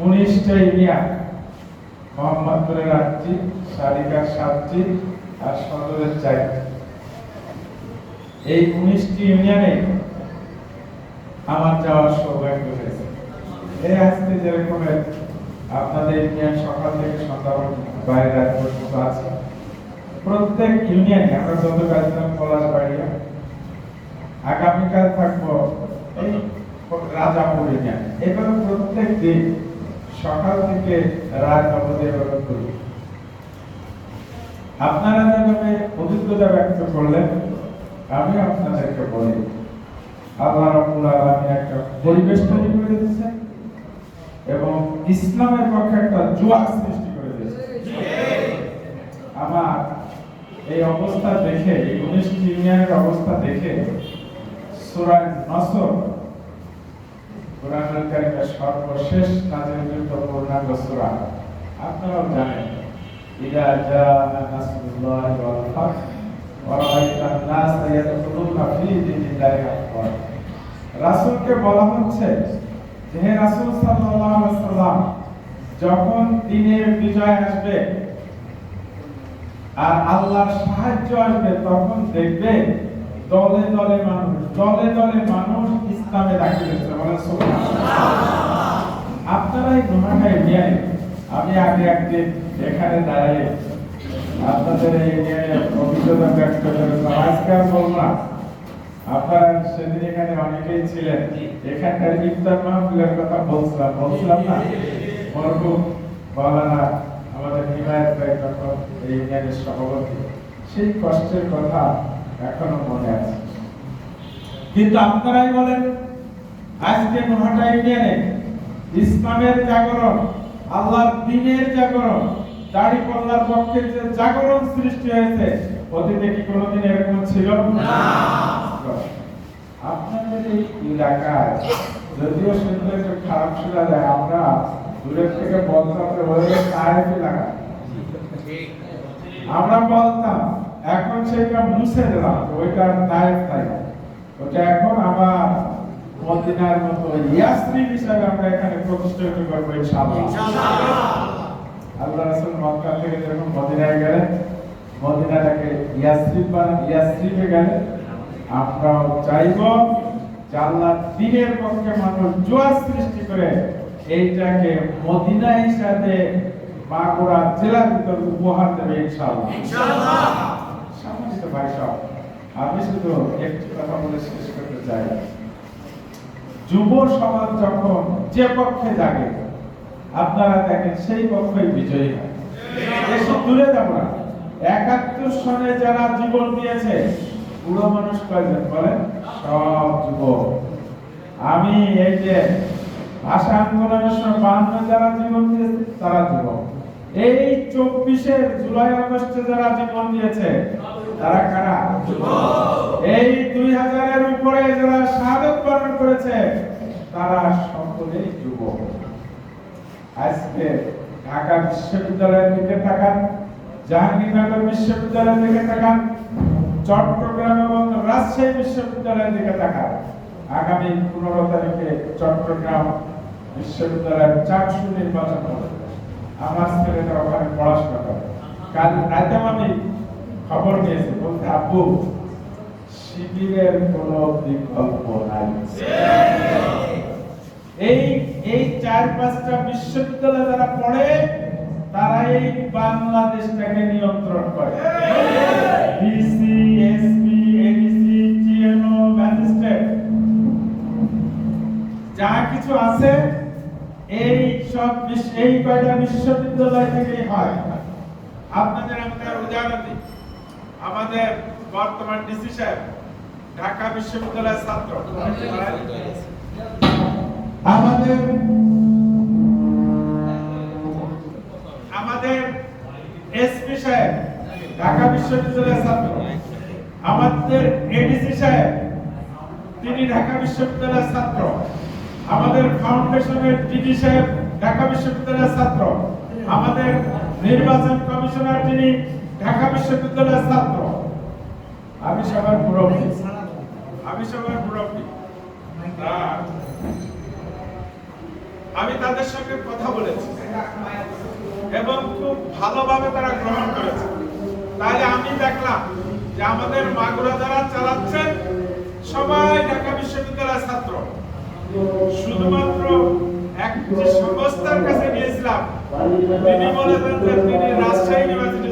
উনিশটা ইউনিয়ন মোহাম্মদপুরের আটটি সারিকার সাতটি, আর সদরের চারটি। এই উনিশটি ইউনিয়নে আমার যাওয়ার সৌভাগ্য হয়েছে। এই আজকে যেরকমের আপনাদের ইউনিয়ন সকাল থেকে সন্ধ্যা বাইরে রাত পর্যন্ত আছে। প্রত্যেক ইউনিয়নে আমরা যত কাজলাম পলাশ বাড়িয়া, আগামীকাল থাকব এই রাজাপুর ইউনিয়ন। এবার প্রত্যেক দিন সকাল থেকে রাত অবধি এভাবে করি। আপনারা যেভাবে অভিজ্ঞতা ব্যক্ত করলেন, আমি আপনাদেরকে বলি আল্লাহ রাব্বুল আলামিন একটা পরিবেশ তৈরি করে দিয়েছে এবং ইসলামের পক্ষে একটা জোয়া সৃষ্টি করে দিয়েছে আমার এই অবস্থা দেখে, এই উনিশ ইউনিয়নের অবস্থা দেখে সূরা নসর কোরআনুল কারীমের সর্বশেষ পূর্ণাঙ্গ সূরা। আপনারাও জানেন, ইদা জা নাসরুল্লাহি ওয়াল নাস ফি রাসূলকে বলা হচ্ছে যে, হে রাসূল সাল্লাল্লাহু আলাইহি যখন দিনের বিজয় আসবে আর আল্লাহর সাহায্য আসবে, তখন দেখবে দলে দলে মানুষ, দলে দলে মানুষ ইসলামে দাখিল হচ্ছে বলেন আপনারা এই নোহাটায় নিয়ে আমি আগে একদিন এখানে দাঁড়িয়ে আপনাদের এই নিয়ে ব্যক্ত করেছিলাম আজকে আপনারা সেদিন এখানে অনেকেই ছিলেন, এখানকার ইফতার মাহফিলের কথা বলছিলাম বলছিলাম না? মরহুম মাওলানা আমাদের হিমায়ত ভাই তখন এই ইউনিয়নের সভাপতি। সেই কষ্টের কথা এখনও মনে আছে। কিন্তু আপনারাই বলেন আজকে নোহাটা ইউনিয়নে ইসলামের জাগরণ আল্লাহর দিনের জাগরণ দাড়ি পাল্লার পক্ষে যে জাগরণ সৃষ্টি হয়েছে অতীতে কি কোনোদিন এরকম ছিল? না। আপনাদের এই এলাকায় যদিও শুনতে একটু খারাপ শোনা যায় আমরা দূরের থেকে বলতাম যে ওই সাহেব এলাকা। আমরা বলতাম এখন সেটা মুছে দিলাম ওইটার নায়ক তাই। ওটা এখন আবার মদিনার মতো ইয়াসরিন হিসাবে আমরা এখানে প্রতিষ্ঠিত করব ইনশাআল্লাহ। আল্লাহ রাসূল মক্কা থেকে যখন মদিনায় গেলেন মদিনাটাকে ইয়াসরিব বানা ইয়াসরিবে গেলেন আমরাও চাইব যে আল্লাহ দিনের পক্ষে মানুষ জোয়ার সৃষ্টি করে এইটাকে মদিনা হিসাবে মাগুরা জেলার ভিতর উপহার দেবে ইনশাআল্লাহ। ইনশাআল্লাহ। ভাই সব আমি শুধু একটি কথা বলে শেষ করতে চাই। যুব সমাজ যখন যে পক্ষে জাগে, আপনারা দেখেন সেই পক্ষই বিজয়ী হয়। এসব দূরে যাব না। একাত্তর সনে যারা জীবন দিয়েছে, বুড়ো মানুষ কয়জন বলেন? সব যুবক। আমি এই যে ভাষা আন্দোলনের সময় বাহান্ন যারা জীবন দিয়েছে, তারা যুবক। এই চব্বিশের জুলাই আগস্টে যারা জীবন দিয়েছে তারা কারা? এই দুই হাজারের উপরে যারা শাহাদত বরণ করেছে, তারা সকলেই যুবক। আজকে ঢাকা বিশ্ববিদ্যালয়ের দিকে তাকান, জাহাঙ্গীরনগর বিশ্ববিদ্যালয়ের দিকে তাকান, চট্টগ্রাম এবং রাজশাহী বিশ্ববিদ্যালয়ের দিকে তাকান। আগামী পনেরো তারিখে চট্টগ্রাম বিশ্ববিদ্যালয়ের চারশো নির্বাচন হবে। আমার ছেলেটা ওখানে পড়াশোনা করে। কাল রাতে আমি খবর নিয়েছি বলতে আব্বু শিবিরের কোনো বিকল্প নাই। এই এই চার পাঁচটা বিশ্ববিদ্যালয়ে যারা পড়ে তারা এই বাংলাদেশটাকে নিয়ন্ত্রণ করে। ডিসি এসপি এডিসি জিএনও ম্যাজিস্ট্রেট, যা কিছু আছে, এই সব এই কয়টা বিশ্ববিদ্যালয় থেকেই হয়। আপনাদের আমাদের উদাহরণ দিই। আমাদের বর্তমান ডিসি সাহেব ঢাকা বিশ্ববিদ্যালয়ের ছাত্র। আমাদের আমাদের এসপি সাহেব ঢাকা বিশ্ববিদ্যালয়ের ছাত্র। আমাদের এডিসি সাহেব তিনি ঢাকা বিশ্ববিদ্যালয়ের ছাত্র। আমাদের ফাউন্ডেশনের ডিডি সাহেব ঢাকা বিশ্ববিদ্যালয়ের ছাত্র। আমাদের নির্বাচন কমিশনার যিনি ঢাকা বিশ্ববিদ্যালয়ের ছাত্র। আমি সবার মুরব্বী। আমি সবার মুরব্বী। আমি তাদের সঙ্গে কথা বলেছি এবং খুব ভালোভাবে তারা গ্রহণ করেছে। তাহলে আমি দেখলাম যে আমাদের মাগুরা যারা চালাচ্ছেন, সবাই ঢাকা বিশ্ববিদ্যালয়ের ছাত্র। শুধুমাত্র একটি সংস্থার কাছে গিয়েছিলাম। তিনি বলেছেন যে তিনি রাজশাহী ইউনিভার্সিটির ছাত্র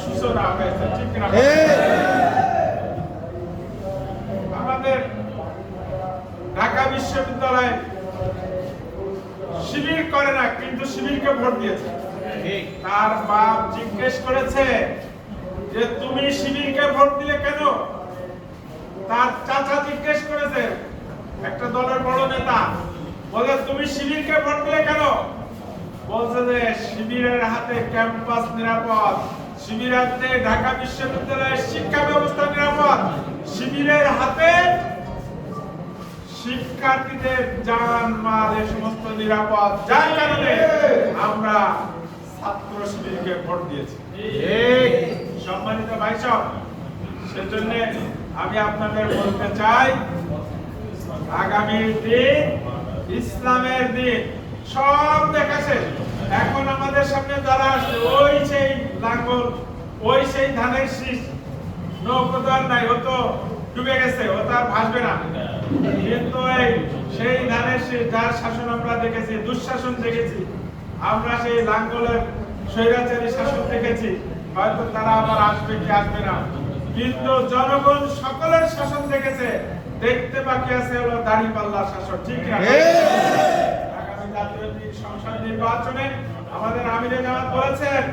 সূচনা হয়েছে ঠিক না আমাদের ঢাকা বিশ্ববিদ্যালয়ে শিবির করে না কিন্তু শিবিরকে ভোট দিয়েছে। তার বাপ জিজ্ঞেস করেছে যে তুমি শিবিরকে ভোট দিলে কেন? তার চাচা জিজ্ঞেস করেছে একটা দলের বড় নেতা বলে তুমি শিবিরকে ভোট দিলে কেন? বলছে যে শিবিরের হাতে ক্যাম্পাস নিরাপদ। শিবিরের হাতে ঢাকা বিশ্ববিদ্যালয়ের শিক্ষা ব্যবস্থা নিরাপদ। শিবিরের হাতে শিক্ষার্থীদের জান মাল এ সমস্ত নিরাপদ। যার কারণে আমরা ছাত্র শিবিরকে ভোট দিয়েছি। সম্মানিত ভাই সব সেজন্য আমি আপনাদের বলতে চাই আগামী দিন ইসলামের দিন সব দেখাছে এখন আমাদের সামনে যারা আসছে ওই সেই লাঙ্গল ওই সেই ধানের শীষ। নৌকো তো আর নাই ও তো ডুবে গেছে ও তো আর ভাসবে না। কিন্তু এই সেই ধানের শীষ যার শাসন আমরা দেখেছি দুঃশাসন দেখেছি আমরা সেই লাঙ্গলের স্বৈরাচারী শাসন দেখেছি হয়তো তারা আবার আসবে কি আসবে না। কিন্তু জনগণ সকলের শাসন দেখেছে দেখতে বাকি আছে হলো দাঁড়িপাল্লার শাসন ঠিক না? আগামী জাতীয় সংসদ নির্বাচনে আমাদের আমিরে জামাত বলেছেন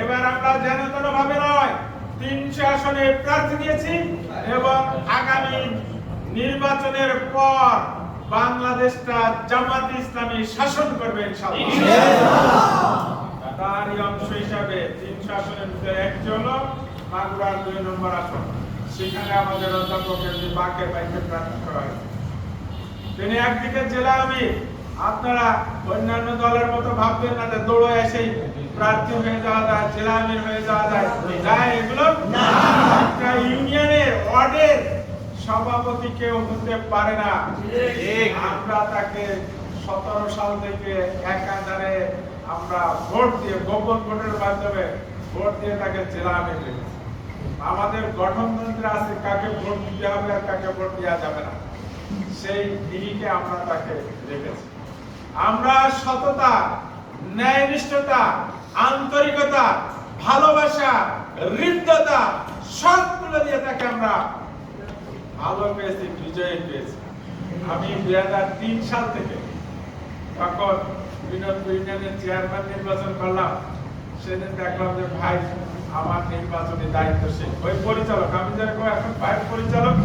এবার আমরা যেন তেন ভাবে নয় তিনশো আসনে প্রার্থী দিয়েছি এবং আগামী নির্বাচনের পর বাংলাদেশটা জামাত ইসলামী শাসন করবে তারই অংশ হিসাবে তিনশো আসনের ভিতরে একটি হলো মাগুরার দুই নম্বর আসন। সেখানে আমাদের অধ্যাপকের যে বাকে বাইকে প্রার্থী করা হয়েছে। তিনি একদিকে জেলা আমি আপনারা অন্যান্য দলের মতো ভাববেন না যে দৌড়ে এসেই প্রার্থী হয়ে যাওয়া যায় জেলা আমির হয়ে যাওয়া যায় যায় এগুলো একটা ইউনিয়নের ওয়ার্ডের সভাপতি কেউ হতে পারে না। আমরা তাকে সতেরো সাল থেকে একাধারে আমরা ভোট দিয়ে গোপন ভোটের মাধ্যমে ভোট দিয়ে তাকে জেলা আমির আমাদের গঠনতন্ত্রে আছে কাকে ভোট দিতে হবে আর কাকে ভোট দেওয়া যাবে না। সেই দিকে আমরা তাকে রেখেছি। আমরা সততা ন্যায়নিষ্ঠতা আন্তরিকতা, ভালোবাসা, হৃদ্যতা সবগুলো দিয়ে তাকে আমরা ভালো পেয়েছি, বিজয়ী পেয়েছি। আমি দুই হাজার তিন সাল থেকে তখন বিনোদপুর ইউনিয়নের চেয়ারম্যান নির্বাচন করলাম, সেদিন দেখলাম যে ভাই, আমার নির্বাচনী দায়িত্বশীল ওই পরিচালক, আমি যেরকম এখন ভাই পরিচালক